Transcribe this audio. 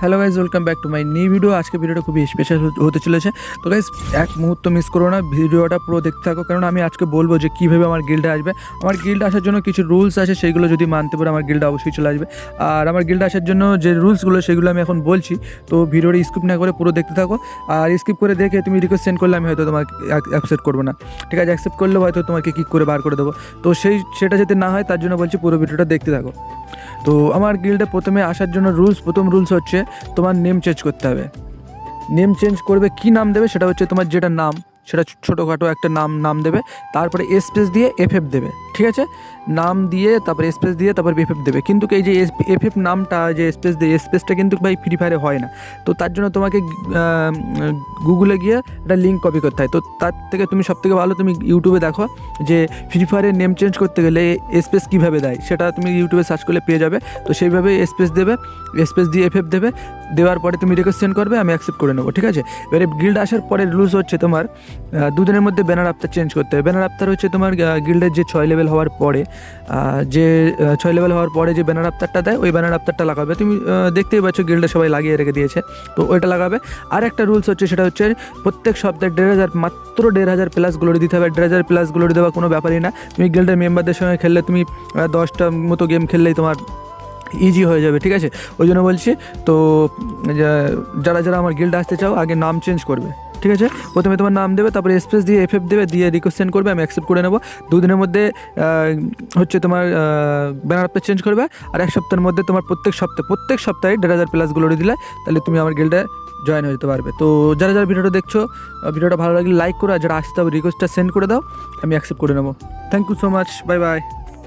Hello guys welcome back to my new video আজকে ভিডিওটা খুবই স্পেশাল হতে চলেছে। তো গাইজ এক মুহূর্ত মিস করো না ভিডিওটা পুরো দেখতে থাকো। কারণ আমি আজকে বলব যে কীভাবে আমার গিল্ডে আসবে। আমার গিল্ডে আসার জন্য কিছু রুলস আছে সেইগুলো যদি মানতে পারে, আমার গিল্ডে অবশ্যই চলে আসবে। আর আমার গিল্ডে আসার জন্য যে রুলসগুলো সেগুলো আমি এখন বলছি। তো ভিডিওটা স্কিপ না করে পুরো দেখতে থাকো। আর স্কিপ করে দেখে তুমি রিকোয়েস্ট সেন্ড করলে, আমি হয়তো তোমাকে অ্যাকসেপ্ট করব না। ঠিক আছে অ্যাকসেপ্ট করলে হয়তো তোমাকে কিক করে বার করে দেবো। তো সেই, সেটা যাতে না হয়, তার জন্য বলছি পুরো ভিডিওটা দেখতে থাকো। তো আমার গিল্ডে প্রথমে আসার জন্য রুলস প্রথম রুলস হচ্ছে, তোমার নেম চেঞ্জ করতে হবে। নেম চেঞ্জ করবে, কি নাম দেবে সেটা হচ্ছে তোমার যেটা নাম, সেটা ছোটোখাটো একটা নাম নাম দেবে, তারপরে স্পেস দিয়ে এফ এফ দেবে। ঠিক আছে? নাম দিয়ে, তারপরে স্পেস দিয়ে, তারপর এফ এফ দেবে। কিন্তু এই যে এফ এফ নামটা, যে স্পেস দিয়ে স্পেসটা কিন্তু ভাই ফ্রি ফায়ারে হয় না। তো তার জন্য তোমাকে গুগলে গিয়ে একটা লিঙ্ক কপি করতে হয়। তো তার থেকে তুমি সব থেকে ভালো তুমি ইউটিউবে দেখো যে ফ্রি ফায়ারের নেম চেঞ্জ করতে গেলে স্পেস কীভাবে দেয়? সেটা তুমি ইউটিউবে সার্চ করলে পেয়ে যাবে। তো সেইভাবে স্পেস দেবে স্পেস দিয়ে এফ এফ দেবে। দেওয়ার পরে তুমি রিকোয়েস্ট সেন্ড করবে, আমি অ্যাকসেপ্ট করে নেব, ঠিক আছে? এবারে গিল্ড আসার পরে রুলস হচ্ছে তোমার দুদিনের মধ্যে ব্যানার আফতার চেঞ্জ করতে হবে ব্যানার আফতার হচ্ছে তোমার গিল্ডের যে ছয় লেভেল হওয়ার পরে যে ছয় লেভেল হওয়ার পরে যে ব্যানার আফতারটা দেয়, ওই ব্যানার আফতারটা লাগাবে। তুমি দেখতেই পাচ্ছ গিল্ডে সবাই লাগিয়ে রেখে দিয়েছে। তো ওইটা লাগাবে। আর একটা রুলস হচ্ছে, সেটা হচ্ছে প্রত্যেক সপ্তাহে দেড় হাজার, মাত্র দেড় হাজার প্লাস গ্লোরি দিতে হবে। দেড় হাজার প্লাস গ্লোরি দেওয়া কোনো ব্যাপারই না। তুমি গিল্ডের মেম্বারদের সঙ্গে খেললে, তুমি দশটা মতো গেম খেললেই তোমার ইজি হয়ে যাবে, ঠিক আছে? ওই জন্য বলছি, তো যারা যারা আমার গিল্ডে আসতে চাও, আগে নাম চেঞ্জ করবে, ঠিক আছে? প্রথমে তোমার নাম দেবে, তারপরে স্পেস দিয়ে এফ এফ দেবে, দিয়ে রিকোয়েস্ট সেন্ড করবে, আমি অ্যাকসেপ্ট করে নেব। দুদিনের মধ্যে হচ্ছে তোমার ব্যানার আপটা চেঞ্জ করবে, আর এক সপ্তাহের মধ্যে তোমার প্রত্যেক সপ্তাহে প্রত্যেক সপ্তাহে দেড় হাজার প্লাস গ্লোরি দিলে, তাহলে তুমি আমার গিল্ডে জয়েন হয়ে যেতে পারবে। তো, যারা যারা ভিডিওটা দেখছ ভিডিওটা ভালো লাগলে লাইক করো, আর যারা আসতে হবে রিকোয়েস্টটা সেন্ড করে দাও, আমি অ্যাকসেপ্ট করে নেব। Thank you so much bye bye